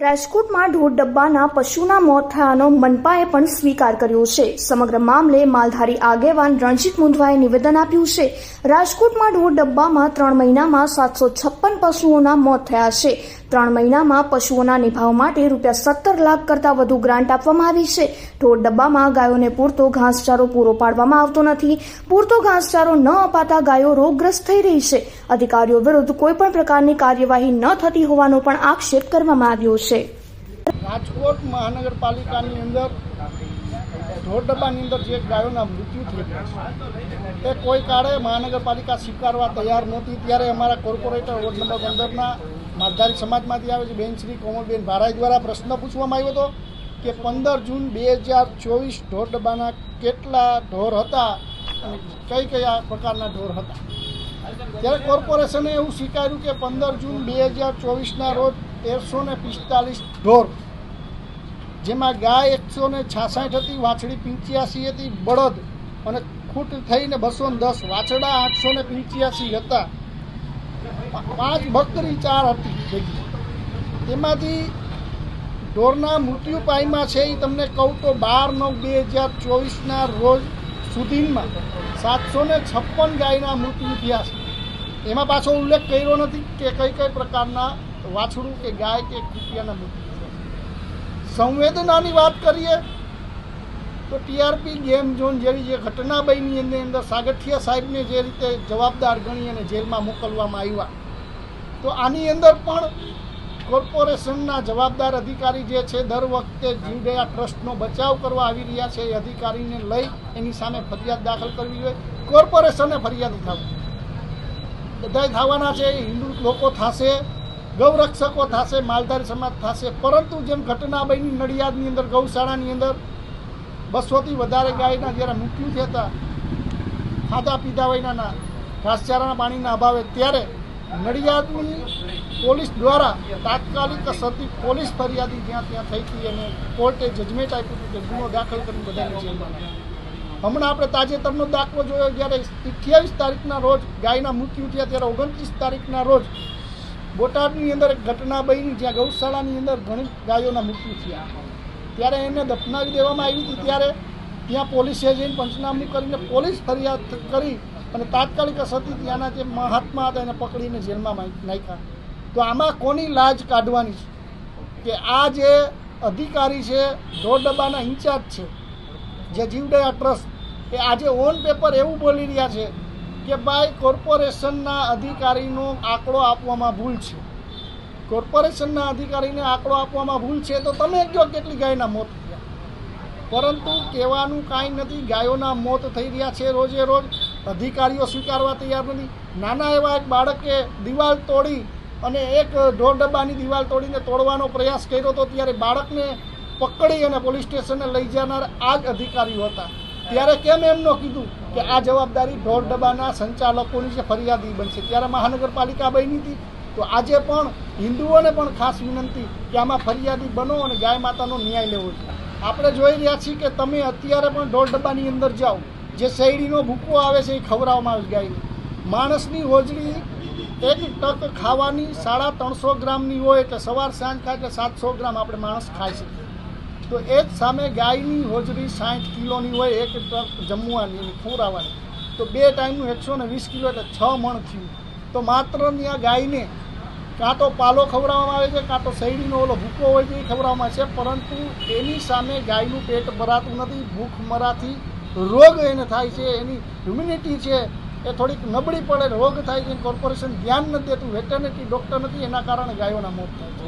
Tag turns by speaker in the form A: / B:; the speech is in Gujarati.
A: રાજકોટમાં ઢોર ડબ્બાના પશુના મોત થયાનો મનપાએ પણ સ્વીકાર કર્યો છે. સમગ્ર મામલે માલધારી આગેવાન રણજીત મુંધવાએ નિવેદન આપ્યું છે, રાજકોટમાં ઢોર ડબ્બામાં ત્રણ મહિનામાં સાતસો છપ્પન પશુઓના મોત થયા છે. ત્રણ મહિનામાં પશુઓના નિભાવ માટે રૂપિયા સત્તર લાખ કરતાં વધુ ગ્રાન્ટ આપવામાં આવી છે. ઢોર ડબ્બામાં ગાયોને પૂરતો ઘાસચારો પૂરો પાડવામાં આવતો નથી. પૂરતો ઘાસચારો ન અપાતા ગાયો રોગગ્રસ્ત થઈ રહી છે. અધિકારીઓ વિરુદ્ધ કોઈપણ પ્રકારની કાર્યવાહી ન થતી હોવાનો પણ આક્ષેપ કરવામાં આવ્યો છે.
B: રાજકોટ મહાનગરપાલિકાની અંદર ઢોર ડબ્બાની અંદર જે ગાયોના મૃત્યુ ગયા છે, એ કોઈ કાળે મહાનગરપાલિકા સ્વીકારવા તૈયાર નહોતી. ત્યારે અમારા કોર્પોરેટર વોર્ડ નંબર પંદરના માલધારી સમાજમાંથી આવે છે. બેન શ્રી કોમલબેન ભારાઈ દ્વારા પ્રશ્ન પૂછવામાં આવ્યો હતો કે પંદર જૂન બે હજાર ચોવીસ ઢોર ડબ્બાના કેટલા ઢોર હતા અને કઈ કયા પ્રકારના ઢોર હતા? ત્યારે કોર્પોરેશને એવું સ્વીકાર્યું કે પંદર જૂન બે હજાર ચોવીસના રોજ તેરસો ને પિસ્તાલીસ ઢોર, જેમાં ગાય એકસો ને છાસઠ હતી, વાછડી પંચ્યાસી હતી, બળદ અને ખૂટ થઈને બસો દસ વાછડા આઠસો ને પંચ્યાસી હતા. પાંચ બકરી ચાર હતી તેમાંથી ઢોરના મૃત્યુ પાયમાં છે એ તમને કહું તો બાર નવ બે હજાર ચોવીસના રોજ સુધીમાં સાતસો ને છપ્પન ગાયના મૃત્યુ થયા છે. એમાં પાછો ઉલ્લેખ કર્યો નથી કે કઈ કઈ પ્રકારના વાછડું કે ગાય કે કુટિયાના મૃત્યુ સંવેદનાની વાત કરીએ તો ટીઆરપી ગેમ ઝોન જેવી જે ઘટના બની એની અંદર સાગઠિયા સાહેબને જે રીતે જવાબદાર ગણી અને જેલમાં મોકલવામાં આવ્યા. તો આની અંદર પણ કોર્પોરેશનના જવાબદાર અધિકારી જે છે, દર વખતે જીવદયા ટ્રસ્ટનો બચાવ કરવા આવી રહ્યા છે. એ અધિકારીને લઈ એની સામે ફરિયાદ દાખલ કરવી જોઈએ. કોર્પોરેશને ફરિયાદ થવું બધાય થવાના છે, હિન્દુ લોકો થશે, ગૌરક્ષકો થશે, માલધારી સમાજ થશે. પરંતુ જેમ ઘટના બની નડિયાદની અંદર, ગૌશાળાની અંદર બસોથી વધારે ગાયના જ્યારે મૃત્યુ થયા ખાધા પીધા વૈનાના ઘાસચારાના પાણીના અભાવે ત્યારે નડિયાદની પોલીસ દ્વારા તાત્કાલિક અસરથી પોલીસ ફરિયાદી જ્યાં ત્યાં થઈ હતી અને કોર્ટે જજમેન્ટ આપ્યું હતું કે ગુનો દાખલ કરી બધાને જેલમાં હમણાં આપણે તાજેતરનો દાખલો જોયો જ્યારે અઠ્યાવીસ તારીખના રોજ ગાયના મૃત્યુ થયા ત્યારે ઓગણત્રીસ તારીખના રોજ બોટાદની અંદર એક ઘટના બની જ્યાં ગૌશાળાની અંદર ઘણી ગાયોના મૃત્યુ થયા. ત્યારે એને દફનાવી દેવામાં આવી હતી ત્યારે ત્યાં પોલીસે જઈને પંચનામું કરીને પોલીસ ફરિયાદ કરી અને તાત્કાલિક અસરથી ત્યાંના જે મહાત્મા હતા એને પકડીને જેલમાં નાખ્યા. તો આમાં કોની લાજ કાઢવાની છે? કે આ જે અધિકારી છે, ઢોર ડબ્બાના ઇન્ચાર્જ છે, જે જીવદયા ટ્રસ્ટ, એ આજે ઓન પેપર એવું બોલી રહ્યા છે કે ભાઈ કોર્પોરેશનના અધિકારીનો આંકડો આપવામાં ભૂલ છે. કોર્પોરેશનના અધિકારીને આંકડો આપવામાં ભૂલ છે તો તમે કહો કેટલી ગાયના મોત પરંતુ કહેવાનું કાંઈ નથી, ગાયોના મોત થઈ રહ્યા છે રોજે રોજ. અધિકારીઓ સ્વીકારવા તૈયાર નથી. નાના એવા એક બાળકે દિવાલ તોડી અને એક ઢોર ડબ્બાની દિવાલ તોડીને તોડવાનો પ્રયાસ કર્યો હતો ત્યારે બાળકને પકડી અને પોલીસ સ્ટેશને લઈ જનાર આ જ અધિકારીઓ હતા. ત્યારે કેમ એમ ન કીધું કે આ જવાબદારી ઢોર ડબ્બાના સંચાલકોની જે ફરિયાદી બનશે. ત્યારે મહાનગરપાલિકા બની હતી. તો આજે પણ હિન્દુઓને પણ ખાસ વિનંતી કે આમાં ફરિયાદી બનો અને ગાય માતાનો ન્યાય લેવો છે આપણે જોઈ રહ્યા છીએ કે તમે અત્યારે પણ ઢોર ડબ્બાની અંદર જાઓ, જે શેરડીનો ભૂકો આવે છે એ ખવડાવવામાં આવે છે ગાયને. માણસની હોજરી એક ટક ખાવાની સાડા ત્રણસો ગ્રામની હોય એટલે સવાર સાંજ ખાય એટલે સાતસો ગ્રામ આપણે માણસ ખાઈ શકીએ તો એ જ સામે ગાયની હોજરી સાઠ કિલોની હોય, એક ટ્રક જમવાની ખવડાવવાની. તો બે ટાઈમનું એકસો ને વીસ કિલો એટલે છ મણ થયું. તો માત્ર ત્યાં ગાયને કાં તો પાલો ખવડાવવામાં આવે છે, કાં તો શેરડીનો ઓલો ભૂકો હોય છે એ ખવડાવવામાં છે, પરંતુ એની સામે ગાયનું પેટ ભરાતું નથી, ભૂખ મરાથી રોગ એને થાય છે, એની હ્યુમિનિટી છે એ થોડીક નબળી પડે, રોગ થાય છે કોર્પોરેશન ધ્યાન નથી દેતું વેટરનિટી ડૉક્ટર નથી, એના કારણે ગાયોના મોત થાય છે.